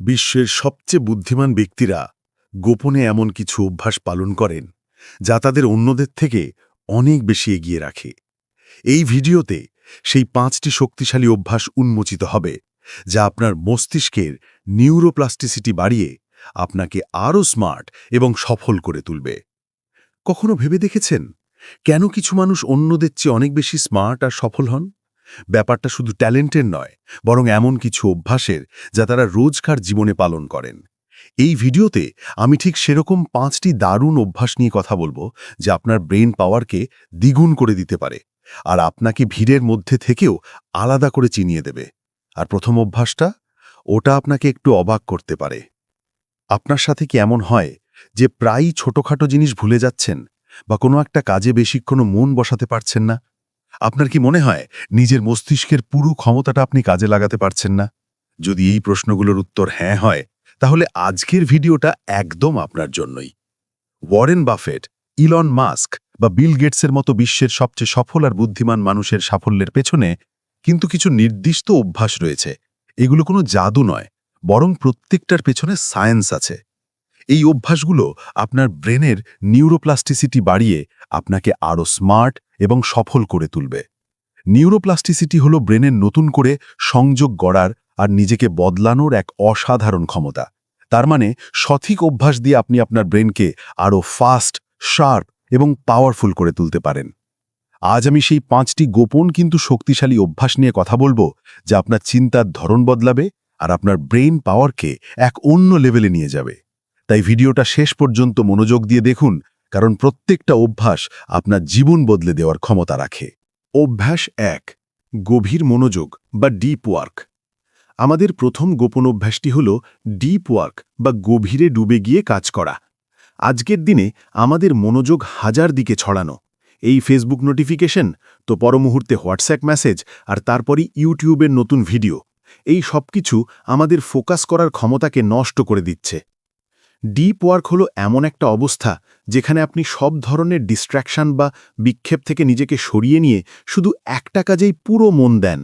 বিশ্বের সবচেয়ে বুদ্ধিমান ব্যক্তিরা গোপনে এমন কিছু অভ্যাস পালন করেন, যা তাদের অন্যদের থেকে অনেক বেশি এগিয়ে রাখে। এই ভিডিওতে সেই পাঁচটি শক্তিশালী অভ্যাস উন্মোচিত হবে, যা আপনার মস্তিষ্কের নিউরোপ্লাস্টিসিটি বাড়িয়ে আপনাকে আরও স্মার্ট এবং সফল করে তুলবে। কখনো ভেবে দেখেছেন? কেন কিছু মানুষ অন্যদের চেয়ে অনেক বেশি স্মার্ট আর সফল হন? ব্যাপারটা শুধু ট্যালেন্টের নয়, বরং এমন কিছু অভ্যাসের যা তারা রোজকার জীবনে পালন করেন। এই ভিডিওতে আমি ঠিক সেরকম পাঁচটি দারুণ অভ্যাস নিয়ে কথা বলব যা আপনার ব্রেন পাওয়ারকে দ্বিগুণ করে দিতে পারে, আর আপনাকে ভিড়ের মধ্যে থেকেও আলাদা করে চিনিয়ে দেবে। আর প্রথম অভ্যাসটা, ওটা আপনাকে একটু অবাক করতে পারে। আপনার সাথে কি এমন হয় যে প্রায়ই ছোটখাটো জিনিস ভুলে যাচ্ছেন বা কোনো একটা কাজে বেশিক্ষণ মন বসাতে পারছেন না? আপনার কি মনে হয় নিজের মস্তিষ্কের পুরো ক্ষমতাটা আপনি কাজে লাগাতে পারছেন না? যদি এই প্রশ্নগুলোর উত্তর হ্যাঁ হয়, তাহলে আজকের ভিডিওটা একদম আপনার জন্যই। ওয়ারেন বাফেট, ইলন মাস্ক বা বিল গেটসের মতো বিশ্বের সবচেয়ে সফল আর বুদ্ধিমান মানুষের সাফল্যের পেছনে কিন্তু কিছু নির্দিষ্ট অভ্যাস রয়েছে। এগুলো কোনো জাদু নয়, বরং প্রত্যেকটার পেছনে সায়েন্স আছে। এই অভ্যাসগুলো আপনার ব্রেনের নিউরোপ্লাস্টিসিটি বাড়িয়ে আপনাকে আরও স্মার্ট এবং সফল করে তুলবে। নিউরোপ্লাস্টিসিটি হল ব্রেনের নতুন করে সংযোগ গড়ার আর নিজেকে বদলানোর এক অসাধারণ ক্ষমতা। তার মানে সঠিক অভ্যাস দিয়ে আপনি আপনার ব্রেনকে আরও ফাস্ট, শার্প এবং পাওয়ারফুল করে তুলতে পারেন। আজ আমি সেই পাঁচটি গোপন কিন্তু শক্তিশালী অভ্যাস নিয়ে কথা বলব, যা আপনার চিন্তার ধরন বদলাবে আর আপনার ব্রেন পাওয়ারকে এক অন্য লেভেলে নিয়ে যাবে। তাই ভিডিওটা শেষ পর্যন্ত মনোযোগ দিয়ে দেখুন কারণ প্রত্যেকটা অভ্যাস আপনার জীবন বদলে দেওয়ার ক্ষমতা রাখে। অভ্যাস এক, গভীর মনোযোগ বা ডিপ ওয়ার্ক আমাদের প্রথম গোপন অভ্যাসটি হল ডিপ ওয়ার্ক বা গভীরে ডুবে গিয়ে কাজ করা। আজকের দিনে আমাদের মনোযোগ হাজার দিকে ছড়ানো। এই ফেসবুক নোটিফিকেশন তো পরমুহূর্তে হোয়াটসঅ্যাপ মেসেজ আর তারপরই ইউটিউবের নতুন ভিডিও এই সব কিছু আমাদের ফোকাস করার ক্ষমতাকে নষ্ট করে দিচ্ছে। ডিপ ওয়ার্ক হলো এমন একটা অবস্থা যেখানে আপনি সব ধরনের ডিস্ট্র্যাকশন বা বিক্ষেপ থেকে নিজেকে সরিয়ে নিয়ে শুধু একটা কাজেই পুরো মন দেন।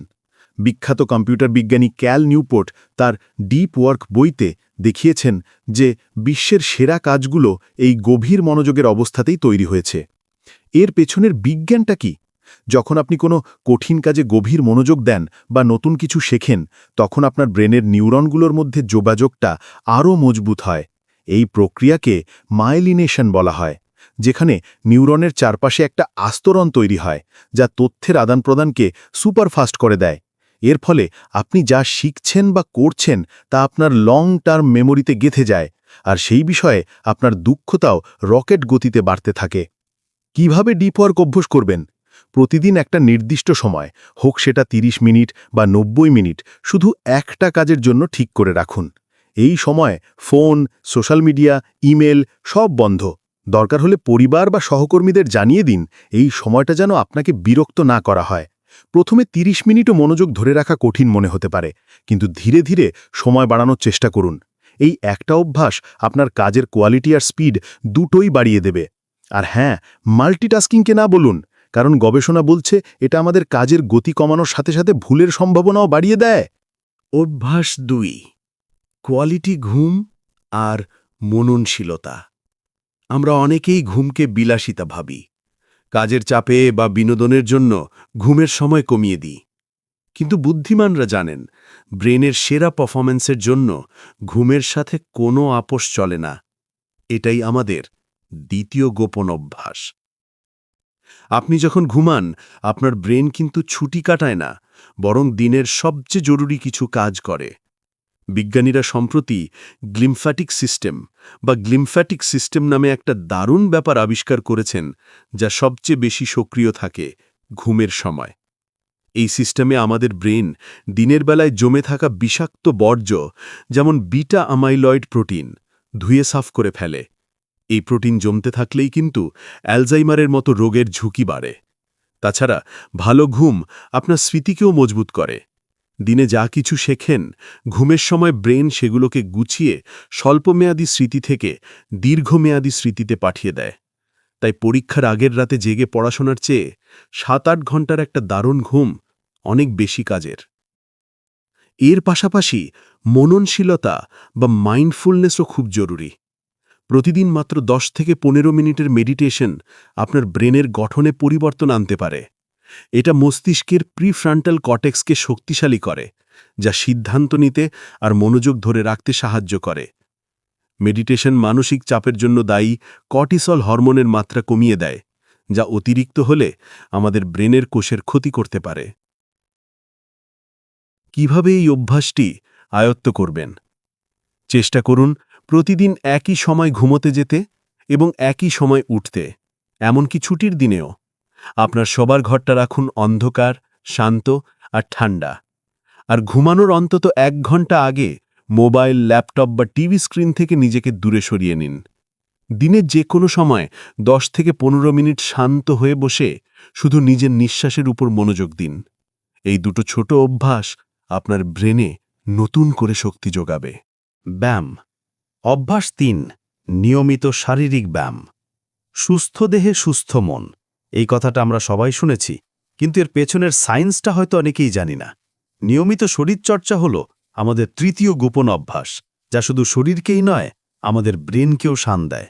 বিখ্যাত কম্পিউটার বিজ্ঞানী ক্যাল নিউপোর্ট তার ডিপ ওয়ার্ক বইতে দেখিয়েছেন যে বিশ্বের সেরা কাজগুলো এই গভীর মনোযোগের অবস্থাতেই তৈরি হয়েছে। এর পেছনের বিজ্ঞানটা কি? যখন আপনি কোনো কঠিন কাজে গভীর মনোযোগ দেন বা নতুন কিছু শেখেন, তখন আপনার ব্রেনের নিউরনগুলোর মধ্যে যোগাযোগটা আরও মজবুত হয়। এই প্রক্রিয়াকে মাইলিনেশন বলা হয়, যেখানে নিউরনের চারপাশে একটা আস্তরণ তৈরি হয়, যা তথ্যের আদান প্রদানকে সুপারফাস্ট করে দেয়। এর ফলে আপনি যা শিখছেন বা করছেন তা আপনার লং টার্ম মেমোরিতে গেথে যায়, আর সেই বিষয়ে আপনার দুঃখতাও রকেট গতিতে বাড়তে থাকে। কীভাবে ডিপ ওয়ার্ক অভ্যাস করবেন? প্রতিদিন একটা নির্দিষ্ট সময়, হোক সেটা ৩০ মিনিট বা নব্বই মিনিট, শুধু একটা কাজের জন্য ঠিক করে রাখুন। এই সময় ফোন, সোশ্যাল মিডিয়া, ইমেল সব বন্ধ। দরকার হলে পরিবার বা সহকর্মীদের জানিয়ে দিন, এই সময়টা যেন আপনাকে বিরক্ত না করা হয়। প্রথমে ৩০ মিনিটও মনোযোগ ধরে রাখা কঠিন মনে হতে পারে, কিন্তু ধীরে ধীরে সময় বাড়ানোর চেষ্টা করুন। এই একটা অভ্যাস আপনার কাজের কোয়ালিটি আর স্পিড দুটোই বাড়িয়ে দেবে। আর হ্যাঁ মাল্টিটাস্কিংকে না বলুন, কারণ গবেষণা বলছে এটা আমাদের কাজের গতি কমানোর সাথে সাথে ভুলের সম্ভাবনাও বাড়িয়ে দেয়। অভ্যাস দুই। কোয়ালিটি ঘুম আর মননশীলতা। আমরা অনেকেই ঘুমকে বিলাসিতা ভাবি। কাজের চাপে বা বিনোদনের জন্য ঘুমের সময় কমিয়ে দিই। কিন্তু বুদ্ধিমানরা জানেন, ব্রেনের সেরা পারফরম্যান্সের জন্য ঘুমের সাথে কোনো আপোষ চলে না। এটাই আমাদের দ্বিতীয় গোপন অভ্যাস। আপনি যখন ঘুমান, আপনার ব্রেন কিন্তু ছুটি কাটায় না, বরং দিনের সবচেয়ে জরুরি কিছু কাজ করে। বিজ্ঞানীরা সম্প্রতি গ্লিমফ্যাটিক সিস্টেম বা গ্লিমফ্যাটিক সিস্টেম নামে একটা দারুণ ব্যাপার আবিষ্কার করেছেন, যা সবচেয়ে বেশি সক্রিয় থাকে ঘুমের সময়। এই সিস্টেমে আমাদের ব্রেন দিনের বেলায় জমে থাকা বিষাক্ত বর্জ্য, যেমন বিটা আমাইলয়েড প্রোটিন, ধুয়ে সাফ করে ফেলে। এই প্রোটিন জমতে থাকলেই কিন্তু অ্যালজাইমারের মতো রোগের ঝুঁকি বাড়ে। তাছাড়া ভালো ঘুম আপনার স্মৃতিকেও মজবুত করে। দিনে যা কিছু শেখেন, ঘুমের সময় ব্রেন সেগুলোকে গুছিয়ে স্বল্পমেয়াদী স্মৃতি থেকে দীর্ঘমেয়াদী স্মৃতিতে পাঠিয়ে দেয়। তাই পরীক্ষার আগের রাতে জেগে পড়াশোনার চেয়ে সাত আট ঘণ্টার একটা দারুণ ঘুম অনেক বেশি কাজের। এর পাশাপাশি মননশীলতা বা মাইন্ডফুলনেসও খুব জরুরি। প্রতিদিন মাত্র 10 থেকে পনেরো মিনিটের মেডিটেশন আপনার ব্রেনের গঠনে পরিবর্তন আনতে পারে। এটা মস্তিষ্কের প্রিফ্রান্টাল কটেক্সকে শক্তিশালী করে, যা সিদ্ধান্ত নিতে আর মনোযোগ ধরে রাখতে সাহায্য করে। মেডিটেশন মানসিক চাপের জন্য দায়ী, কর্টিসল হরমোনের মাত্রা কমিয়ে দেয়, যা অতিরিক্ত হলে আমাদের ব্রেনের কোষের ক্ষতি করতে পারে। কীভাবে এই অভ্যাসটি আয়ত্ত করবেন? চেষ্টা করুন প্রতিদিন একই সময় ঘুমোতে যেতে এবং একই সময় উঠতে, এমনকি ছুটির দিনেও। আপনার সবার ঘরটা রাখুন অন্ধকার, শান্ত আর ঠান্ডা। আর ঘুমানোর অন্তত এক ঘণ্টা আগে মোবাইল, ল্যাপটপ বা টিভি স্ক্রিন থেকে নিজেকে দূরে সরিয়ে নিন। দিনের যে কোনো সময় দশ থেকে পনেরো মিনিট শান্ত হয়ে বসে শুধু নিজের নিঃশ্বাসের উপর মনোযোগ দিন। এই দুটো ছোট অভ্যাস আপনার ব্রেনে নতুন করে শক্তি যোগাবে। ব্যায়াম। অভ্যাস তিন, নিয়মিত শারীরিক ব্যায়াম। সুস্থ দেহে সুস্থ মন। এই কথাটা আমরা সবাই শুনেছি, কিন্তু এর পেছনের সায়েন্সটা হয়তো অনেকেই জানি না। নিয়মিত শরীরচর্চা হল আমাদের তৃতীয় গোপন অভ্যাস, যা শুধু শরীরকেই নয়, আমাদের ব্রেনকেও শান দেয়।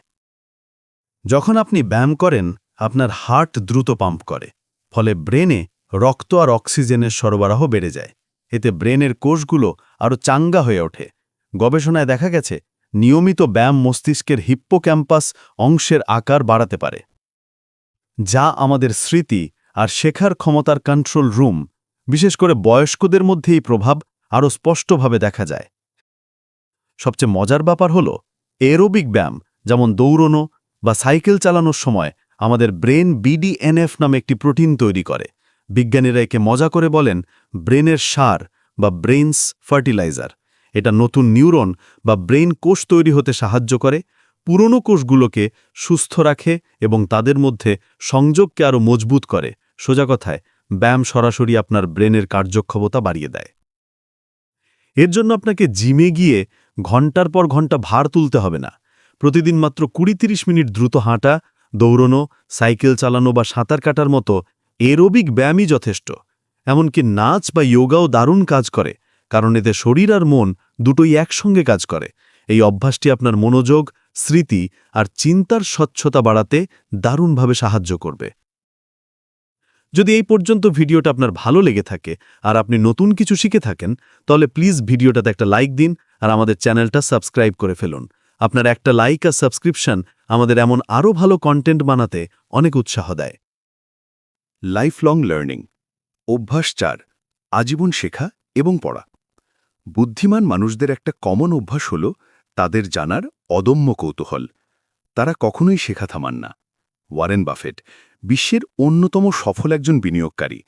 যখন আপনি ব্যায়াম করেন, আপনার হার্ট দ্রুত পাম্প করে, ফলে ব্রেনে রক্ত আর অক্সিজেনের সরবরাহ বেড়ে যায়। এতে ব্রেনের কোষগুলো আরও চাঙ্গা হয়ে ওঠে। গবেষণায় দেখা গেছে, নিয়মিত ব্যায়াম মস্তিষ্কের হিপ্পোক্যাম্পাস অংশের আকার বাড়াতে পারে। যা আমাদের স্মৃতি আর শেখার ক্ষমতার কন্ট্রোল রুম বিশেষ করে বয়স্কদের মধ্যে এই প্রভাব আরও স্পষ্টভাবে দেখা যায়। সবচেয়ে মজার ব্যাপার হল, এরোবিক ব্যায়াম, যেমন দৌড়নো বা সাইকেল চালানোর সময়, আমাদের ব্রেন বিডিএনএফ নামে একটি প্রোটিন তৈরি করে। বিজ্ঞানীরা একে মজা করে বলেন ব্রেনের সার বা ব্রেইনস ফার্টিলাইজার। এটা নতুন নিউরন বা ব্রেইন কোষ তৈরি হতে সাহায্য করে পুরনো কোষগুলোকে সুস্থ রাখে এবং তাদের মধ্যে সংযোগকে আরও মজবুত করে। সোজা কথায়, ব্যায়াম সরাসরি আপনার ব্রেনের কার্যক্ষমতা বাড়িয়ে দেয়। এর জন্য আপনাকে জিমে গিয়ে ঘণ্টার পর ঘণ্টা ভার তুলতে হবে না। প্রতিদিন মাত্র কুড়ি তিরিশ মিনিট দ্রুত হাঁটা, দৌড়নো, সাইকেল চালানো বা সাঁতার কাটার মতো এরোবিক ব্যায়ামই যথেষ্ট। এমনকি নাচ বা যোগাও দারুণ কাজ করে, কারণ এতে শরীর আর মন দুটোই একসঙ্গে কাজ করে। এই অভ্যাসটি আপনার মনোযোগ স্মৃতি আর চিন্তার স্বচ্ছতা বাড়াতে দারুণভাবে সাহায্য করবে। যদি এই পর্যন্ত ভিডিওটা আপনার ভালো লেগে থাকে আর আপনি নতুন কিছু শিখে থাকেন, তাহলে প্লিজ ভিডিওটাতে একটা লাইক দিন আর আমাদের চ্যানেলটা সাবস্ক্রাইব করে ফেলুন। আপনার একটা লাইক আর সাবস্ক্রিপশন আমাদের এমন আরও ভালো কন্টেন্ট বানাতে অনেক উৎসাহ দেয়। লাইফ লং লার্নিং অভ্যাস চার, আজীবন শেখা এবং পড়া। বুদ্ধিমান মানুষদের একটা কমন অভ্যাস হল তাদের জানার অদম্য কৌতূহল। তারা কখনোই শেখা থামান না। ওয়ারেন বাফেট, বিশ্বের অন্যতম সফল একজন বিনিয়োগকারী,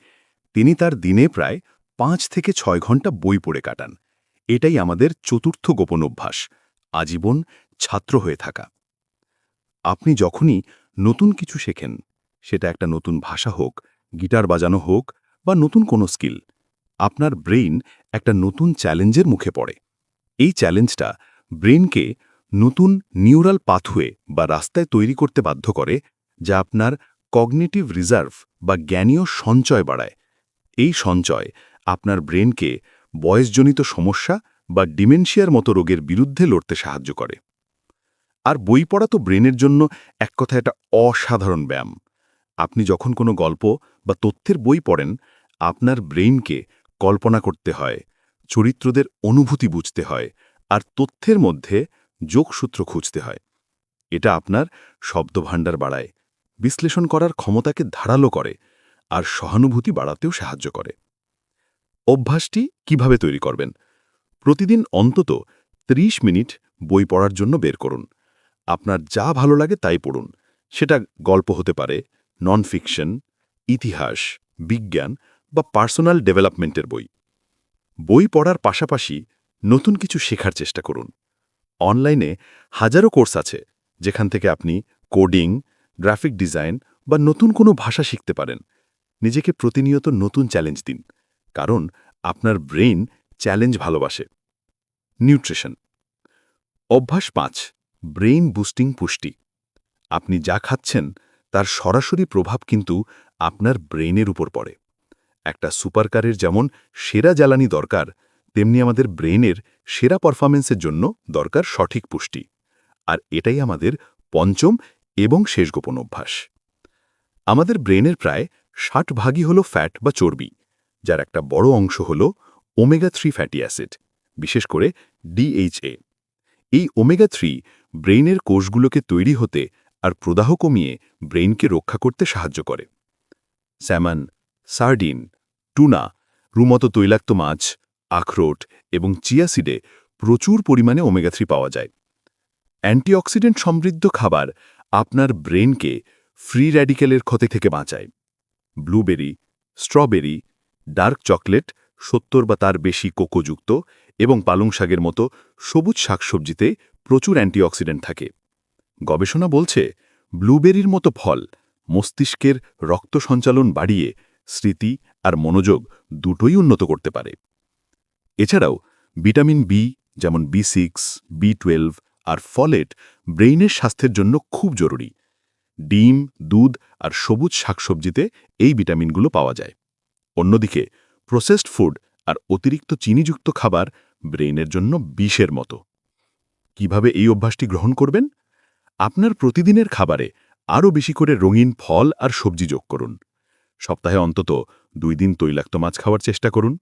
তিনি তার দিনে প্রায় পাঁচ থেকে ছয় ঘণ্টা বই পড়ে কাটান। এটাই আমাদের চতুর্থ গোপন অভ্যাস, আজীবন ছাত্র হয়ে থাকা। আপনি যখনই নতুন কিছু শেখেন, সেটা একটা নতুন ভাষা হোক, গিটার বাজানো হোক, বা নতুন কোনো স্কিল, আপনার ব্রেইন একটা নতুন চ্যালেঞ্জের মুখে পড়ে। এই চ্যালেঞ্জটা ব্রেনকে নতুন নিউরাল পাথওয়ে বা রাস্তায় তৈরি করতে বাধ্য করে, যা আপনার কগনেটিভ রিজার্ভ বা জ্ঞানীয় সঞ্চয় বাড়ায়। এই সঞ্চয় আপনার ব্রেনকে বয়সজনিত সমস্যা বা ডিমেনশিয়ার মতো রোগের বিরুদ্ধে লড়তে সাহায্য করে। আর বই পড়া তো ব্রেনের জন্য এক কথা একটা অসাধারণ ব্যায়াম। আপনি যখন কোনো গল্প বা তথ্যের বই পড়েন, আপনার ব্রেইনকে কল্পনা করতে হয়, চরিত্রদের অনুভূতি বুঝতে হয় আর তথ্যের মধ্যে যোগসূত্র খুঁজতে হয়। এটা আপনার শব্দভাণ্ডার বাড়ায়, বিশ্লেষণ করার ক্ষমতাকে ধারালো করে, আর সহানুভূতি বাড়াতেও সাহায্য করে। অভ্যাসটি কীভাবে তৈরি করবেন? প্রতিদিন অন্তত ৩০ মিনিট বই পড়ার জন্য বের করুন। আপনার যা ভালো লাগে তাই পড়ুন। সেটা গল্প হতে পারে নন ফিকশন ইতিহাস, বিজ্ঞান বা পার্সোনাল ডেভেলপমেন্টের বই। বই পড়ার পাশাপাশি নতুন কিছু শেখার চেষ্টা করুন। অনলাইনে হাজারো কোর্স আছে, যেখান থেকে আপনি কোডিং, গ্রাফিক ডিজাইন বা নতুন কোনো ভাষা শিখতে পারেন। নিজেকে প্রতিনিয়ত নতুন চ্যালেঞ্জ দিন, কারণ আপনার ব্রেইন চ্যালেঞ্জ ভালোবাসে। নিউট্রিশন। অভ্যাস পাঁচ, ব্রেইন বুস্টিং পুষ্টি। আপনি যা খাচ্ছেন, তার সরাসরি প্রভাব কিন্তু আপনার ব্রেইনের উপর পড়ে। একটা সুপারকারের যেমন সেরা জ্বালানি দরকার তেমনি আমাদের ব্রেনের সেরা পারফরমেন্সের জন্য দরকার সঠিক পুষ্টি। আর এটাই আমাদের পঞ্চম এবং শেষ গোপন অভ্যাস। আমাদের ব্রেনের প্রায় ষাট ভাগই হল ফ্যাট বা চর্বি, যার একটা বড় অংশ হল ওমেগা থ্রি ফ্যাটি অ্যাসিড, বিশেষ করে ডিএইচএ এই ওমেগা থ্রি ব্রেইনের কোষগুলোকে তৈরি হতে আর প্রদাহ কমিয়ে ব্রেইনকে রক্ষা করতে সাহায্য করে। স্যামন, সার্ডিন, টুনা, রুমতো তৈলাক্ত মাছ আখরোট এবং চিয়াসিডে প্রচুর পরিমাণে ওমেগা থ্রি পাওয়া যায়। অ্যান্টিঅক্সিডেন্ট সমৃদ্ধ খাবার আপনার ব্রেনকে ফ্রি র্যাডিক্যালের ক্ষতি থেকে বাঁচায়। ব্লুবেরি, স্ট্রবেরি, ডার্ক চকলেট, সত্তর বা তার বেশি কোকোযুক্ত এবং পালং শাকের মতো সবুজ শাকসবজিতে প্রচুর অ্যান্টিঅক্সিডেন্ট থাকে। গবেষণা বলছে, ব্লুবেরির মতো ফল মস্তিষ্কের রক্ত সঞ্চালন বাড়িয়ে স্মৃতি আর মনোযোগ দুটোই উন্নত করতে পারে। এছাড়াও ভিটামিন বি যেমন বি সিক্স বি টুয়েলভ আর ফলেট ব্রেইনের স্বাস্থ্যের জন্য খুব জরুরি। ডিম, দুধ আর সবুজ শাকসবজিতে এই ভিটামিনগুলো পাওয়া যায়। অন্যদিকে প্রসেসড ফুড আর অতিরিক্ত চিনিযুক্ত খাবার ব্রেইনের জন্য বিষের মতো। কীভাবে এই অভ্যাসটি গ্রহণ করবেন? আপনার প্রতিদিনের খাবারে আরও বেশি করে রঙিন ফল আর সবজি যোগ করুন। সপ্তাহে অন্তত দুই দিন তৈলাক্ত মাছ খাওয়ার চেষ্টা করুন।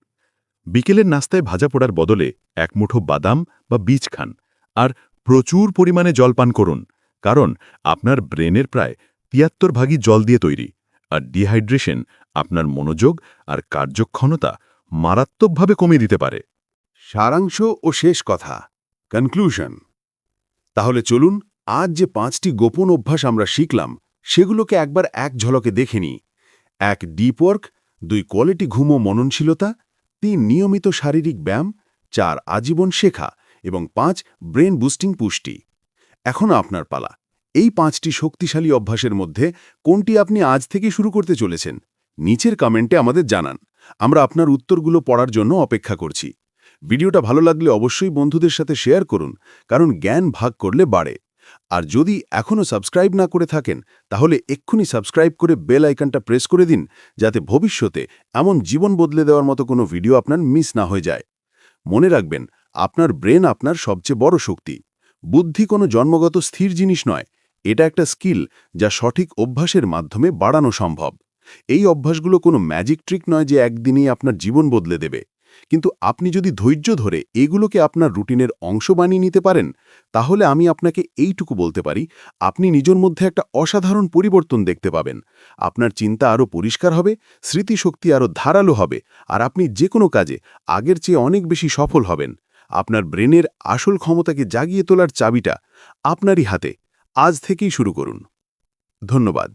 বিকেলের নাস্তায় ভাজা পোড়ার বদলে এক মুঠো বাদাম বা বীজ খান আর প্রচুর পরিমাণে জল পান করুন, কারণ আপনার ব্রেনের প্রায় তিয়াত্তর ভাগই জল দিয়ে তৈরি আর ডিহাইড্রেশন আপনার মনোযোগ আর কার্যক্ষমতা মারাত্মকভাবে কমিয়ে দিতে পারে। সারাংশ ও শেষ কথা কনক্লুশন তাহলে চলুন আজ যে পাঁচটি গোপন অভ্যাস আমরা শিখলাম, সেগুলোকে একবার এক ঝলকে দেখে এক ডিপ ওয়ার্ক দুই কোয়ালিটি ঘুম মননশীলতা তিন নিয়মিত শারীরিক ব্যায়াম, চার আজীবন শেখা এবং পাঁচ ব্রেন বুস্টিং পুষ্টি। এখন আপনার পালা। এই পাঁচটি শক্তিশালী অভ্যাসের মধ্যে কোনটি আপনি আজ থেকে শুরু করতে চলেছেন? নিচের কমেন্টে আমাদের জানান। আমরা আপনার উত্তরগুলো পড়ার জন্য অপেক্ষা করছি। ভিডিওটা ভালো লাগলে অবশ্যই বন্ধুদের সাথে শেয়ার করুন, কারণ জ্ঞান ভাগ করলে বাড়ে। আর যদি এখনও সাবস্ক্রাইব না করে থাকেন, তাহলে এক্ষুনি সাবস্ক্রাইব করে বেল আইকনটা প্রেস করে দিন, যাতে ভবিষ্যতে এমন জীবন বদলে দেওয়ার মতো কোনো ভিডিও আপনার মিস না হয়ে যায়। মনে রাখবেন, আপনার ব্রেন আপনার সবচেয়ে বড় শক্তি। বুদ্ধি কোনো জন্মগত স্থির জিনিস নয়, এটা একটা স্কিল যা সঠিক অভ্যাসের মাধ্যমে বাড়ানো সম্ভব। এই অভ্যাসগুলো কোনো ম্যাজিক ট্রিক নয় যে একদিনই আপনার জীবন বদলে দেবে। কিন্তু আপনি যদি ধৈর্য ধরে এগুলোকে আপনার রুটিনের অংশ বানিয়ে নিতে পারেন, তাহলে আমি আপনাকে এইটুকু বলতে পারি, আপনি নিজের মধ্যে একটা অসাধারণ পরিবর্তন দেখতে পাবেন। আপনার চিন্তা আরও পরিষ্কার হবে, স্মৃতিশক্তি আরও ধারালো হবে, আর আপনি যে কোনো কাজে আগের চেয়ে অনেক বেশি সফল হবেন। আপনার ব্রেনের আসল ক্ষমতাকে জাগিয়ে তোলার চাবিটা আপনারই হাতে। আজ থেকেই শুরু করুন। ধন্যবাদ।